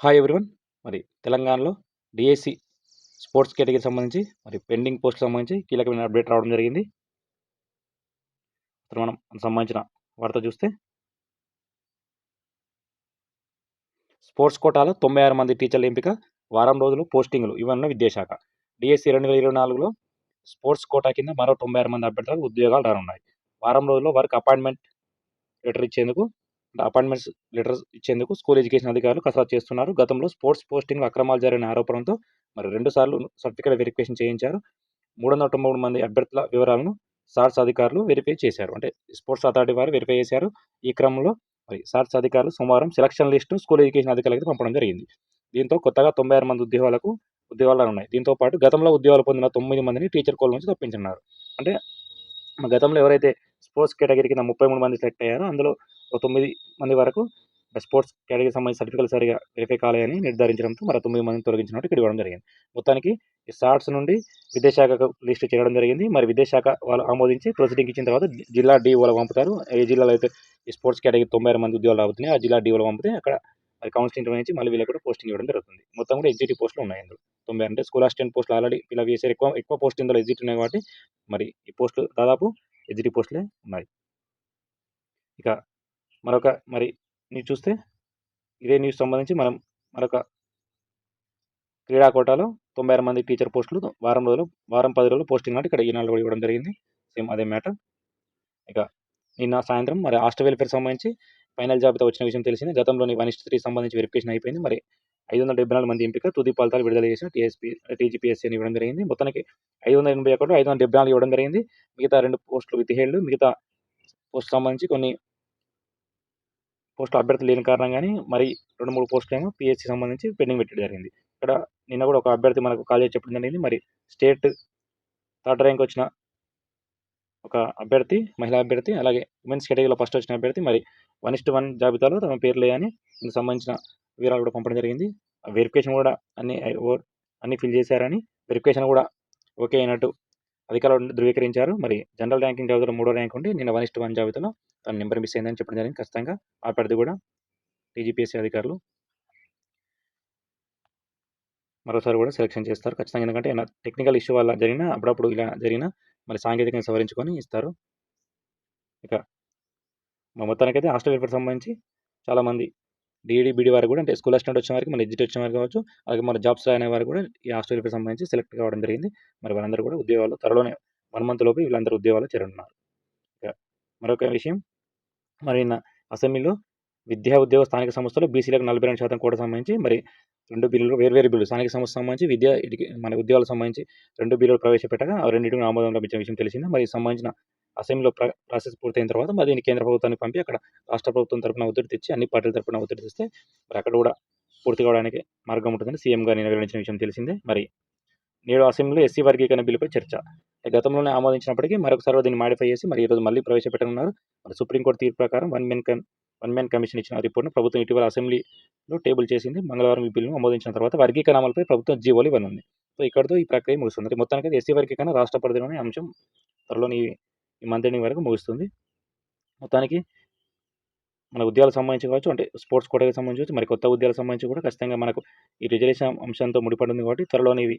Hi everyone మరి తెలంగాణలో DSC sports కేటగిరీకి సంబంధించి మరి పెండింగ్ పోస్ట్ సంబంధించి కీలకమైన అప్డేట్ రావడం జరిగింది. అసలు మనం సంబంధించిన వార్త చూస్తే స్పోర్ట్స్ కోటాలో తొంభై ఆరు మంది టీచర్ల ఎంపిక వారం రోజులు పోస్టింగ్లు ఇవన్నీ విద్యాశాఖ. డిఎస్సి రెండు వేల ఇరవై నాలుగులో స్పోర్ట్స్ కోటా కింద మరో తొంభై ఆరు మంది అభ్యర్థులకు ఉద్యోగాలు రానున్నాయి. వారం రోజుల్లో వారికి అపాయింట్మెంట్ లెటర్ ఇచ్చేందుకు అపాయింట్మెంట్స్ లెటర్స్ ఇచ్చేందుకు స్కూల్ ఎడ్యుకేషన్ అధికారులు కసరత్తు చేస్తున్నారు. గతంలో స్పోర్ట్స్ పోస్టింగ్ అక్రమాలు జరిగిన ఆరోపణలతో మరి రెండు సార్లు సర్టిఫికేట్ వెరిఫికేషన్ చేయించారు. మూడు వందల తొంభై మూడు మంది అభ్యర్థుల వివరాలను సార్స్ అధికారులు వెరిఫై చేశారు. అంటే స్పోర్ట్స్ అథారిటీ వారు వెరిఫై చేశారు. ఈ క్రమంలో మరి సార్స్ అధికారులు సోమవారం సెలక్షన్ లిస్టు స్కూల్ ఎడ్యుకేషన్ అధికారులకు పంపడం జరిగింది. దీంతో కొత్తగా తొంభై ఆరు మంది ఉద్యోగాలకు ఉద్యోగాలు ఉన్నాయి. దీంతో పాటు గతంలో ఉద్యోగాలు పొందిన తొమ్మిది మందిని టీచర్ కోల్ నుంచి తప్పించున్నారు అంటే గతంలో ఎవరైతే స్పోర్ట్స్ కేటగిరీ కింద ముప్పై మూడు మంది సెలెక్ట్ అయ్యారో అందులో తొమ్మిది మంది వరకు స్పోర్ట్స్ కేటగిరీకి సంబంధించిన సర్టిఫికేట్ సరిగా వెరిఫై కాలేదని నిర్ధారించడంతో మరో తొమ్మిది మందిని తొలగించినట్టు ఇక్కడ ఇవ్వడం జరిగింది. మొత్తానికి ఈ సార్ట్స్ నుండి విద్యాశాఖకు లిస్ట్ చేయడం జరిగింది. మరి విద్యాశాఖ వాళ్ళు ఆమోదించి ప్రొసీడింగ్ ఇచ్చిన తర్వాత జిల్లా డిఓలో పంపుతారు. ఏ జిల్లాలో అయితే ఈ స్పోర్ట్స్ కేటగిరీ తొంభై ఆరు మంది ఉద్యోగాలు అవుతున్నాయి ఆ జిల్లా డీఓలో పంపితే అక్కడ మరి కౌన్సిలింగ్ నుంచి మళ్ళీ వీళ్ళకి కూడా పోస్టింగ్ ఇవ్వడం జరుగుతుంది. మొత్తం కూడా ఎగ్జిటీ పోస్టులు ఉన్నాయి ఇందులో. తొంభై అంటే స్కూల్ అసిస్టెంట్ పోస్టులు ఆల్రెడీ ఇలా వేసారు ఎక్కువ ఎక్కువ పోస్ట్ ఇందులో ఎగ్జిట్ ఉన్నాయి కాబట్టి మరి ఈ పోస్టులు దాదాపు ఎగ్జిటీ పోస్టులే ఉన్నాయి. ఇక మరొక మరి న్యూస్ చూస్తే ఇదే న్యూస్ సంబంధించి మనం మరొక క్రీడా కోటాలో తొంభై ఆరు మంది టీచర్ పోస్టులు వారం రోజులు వారం పది రోజులు పోస్టింగ్ నాటి ఇక్కడ ఈనాడు కూడా ఇవ్వడం జరిగింది. సేమ్ అదే మ్యాటర్ ఇక నిన్న సాయంత్రం మరి హాస్టల్ వెల్ఫేర్ సంబంధించి ఫైనల్ జాబితా వచ్చిన విషయం తెలిసింది. గతంలోని వన్ త్రీ సంబంధించి వెరిఫికేషన్ అయిపోయింది. మరి ఐదు వందల డెబ్బై నాలుగు మంది ఎంపిక తుది ఫలితాలు విడుదల చేసిన టీఎస్పీ టీజీపీఎస్సీ అని ఇవ్వడం జరిగింది. మొత్తానికి ఐదు వందల ఎనభై ఒకటి ఐదు వందల డెబ్బై నాలుగు ఇవ్వడం జరిగింది. మిగతా రెండు పోస్టులు వితిహేళ్ళు మిగతా పోస్ట్ సంబంధించి కొన్ని పోస్టులు అభ్యర్థులు లేని కారణం కానీ మరి రెండు మూడు పోస్టులు ఏమో పిహెచ్సి సంబంధించి పెండింగ్ పెట్టడం జరిగింది. ఇక్కడ నిన్న కూడా ఒక అభ్యర్థి మనకు కాలేజ్ చెప్పడం జరిగింది. మరి స్టేట్ థర్డ్ ర్యాంక్ వచ్చిన ఒక అభ్యర్థి మహిళా అభ్యర్థి అలాగే ఉమెన్స్ కేటగిరీలో ఫస్ట్ వచ్చిన అభ్యర్థి మరి వన్ ఇస్ట్ వన్ జాబితాలో తమ పేరు లేదని ఇందుకు సంబంధించిన వివరాలు కూడా పంపడం జరిగింది. వెరిఫికేషన్ కూడా అన్ని అన్ని ఫిల్ చేశారని వెరిఫికేషన్ కూడా ఓకే అయినట్టు అధికారులు ధృవీకరించారు. మరి జనరల్ ర్యాంకింగ్ జాబితాలో మూడో ర్యాంక్ ఉండి నిన్న వన్ ఇస్ట్ వన్ జాబితాలో తన నెంబర్ మిస్ అయిందని చెప్పడం జరిగింది. ఖచ్చితంగా ఆ పరిధి కూడా టీజీపీఎస్సీ అధికారులు మరోసారి కూడా సెలెక్షన్ చేస్తారు. ఖచ్చితంగా ఎందుకంటే టెక్నికల్ ఇష్యూ వల్ల జరిగిన అప్పుడప్పుడు ఇలా జరిగిన మరి సాంకేతికంగా సవరించుకొని ఇస్తారు. ఇక మా మొత్తానికైతే హాస్టల్ వెల్ఫేర్ సంబంధించి చాలామంది డిఈడి బీడీ వారికి కూడా అంటే స్కూల్ అసిస్టెంట్ వచ్చిన వారికి మన ఎగ్జిట్ వచ్చిన వారు కావచ్చు అలాగే మన జాబ్స్ రాయని వారు కూడా ఈ హాస్టల్ వెల్ఫేర్ సంబంధించి సెలెక్ట్ కావడం జరిగింది. మరి వాళ్ళందరూ కూడా ఉద్యోగాలు త్వరలోనే వన్ మంత్ లోపు వీళ్ళందరూ ఉద్యోగాలు చేరున్నారు ఇక మరొక విషయం మరి అసెంబ్లీలో విద్యా ఉద్యోగ స్థానిక సంస్థలు బీసీలకు నలభై రెండు శాతం కూడా సంబంధించి మరి రెండు బిల్లులు వేర్వేరు బిల్లులు స్థానిక సంస్థ సంబంధించి విద్యా మన ఉద్యోగాలకు సంబంధించి రెండు బిల్లులు ప్రవేశపెట్టగా ఆ రెండింటికి ఆమోదం లభించిన విషయం తెలిసింది. మరి సంబంధించిన అసెంబ్లీలో ప్రాసెస్ పూర్తయిన తర్వాత మరి దీన్ని కేంద్ర ప్రభుత్వానికి పంపి అక్కడ రాష్ట్ర ప్రభుత్వం తరపున ఒత్తిడి తెచ్చి అన్ని పార్టీల తరపున ఒత్తిడి తెస్తే మరి అక్కడ కూడా పూర్తి కావడానికి మార్గం ఉంటుందని సీఎం గారు నిర్వహించిన విషయం తెలిసిందే. మరి నేడు అసెంబ్లీలో ఎస్సీ వర్గీకరణ బిల్లుపై చర్చ. గతంలోనే ఆమోదించినప్పటికీ మరొకసారి దీన్ని మాడిఫై చేసి మరి ఈరోజు మళ్ళీ ప్రవేశపెట్టనున్నారు. మరి సుప్రీంకోర్టు తీర్పు ప్రకారం one men one man commission ఇచ్చిన రిపోర్ట్ను ప్రభుత్వం ఇటీవల అసెంబ్లీలో టేబుల్ చేసింది. మంగళవారం ఈ బిల్లును ఆమోదించిన తర్వాత వర్గీకరణ ప్రభుత్వం జీవోలు ఇవ్వనుంది సో ఇక్కడతో ఈ ప్రక్రియ ముగుస్తుంది. మొత్తానికి ఎస్సీ వర్గీకరణ రాష్ట్ర పరిధిలోని అంశం. త్వరలోని ఈ మంత్ ఎండింగ్ వరకు ముగుస్తుంది. మొత్తానికి మన ఉద్యోగాలకు సంబంధించి కావచ్చు అంటే స్పోర్ట్స్ కోటకి సంబంధించి మరి కొత్త ఉద్యోగాలకు సంబంధించి కూడా ఖచ్చితంగా మనకు ఈ రిజర్వేషన్ అంశంతో ముడిపడింది కాబట్టి త్వరలోని ఇవి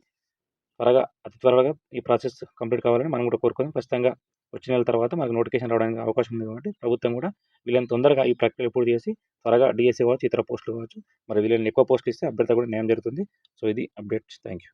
త్వరగా అతి త్వరగా ఈ ప్రాసెస్ కంప్లీట్ కావాలని మనం కూడా కోరుకుందాం ఖచ్చితంగా వచ్చిన నెల తర్వాత మనకు నోటిఫికేషన్ రావడానికి అవకాశం ఉంది కాబట్టి ప్రభుత్వం కూడా వీళ్ళని తొందరగా ఈ ప్రక్రియ పూర్తి చేసి త్వరగా డిఎస్సీ కావచ్చు ఇతర పోస్టులు కావచ్చు మరి వీళ్ళని ఎక్కువ పోస్టులు ఇస్తే అభ్యర్థి కూడా న్యాయం జరుగుతుంది. సో ఇది అప్డేట్స్. Thank you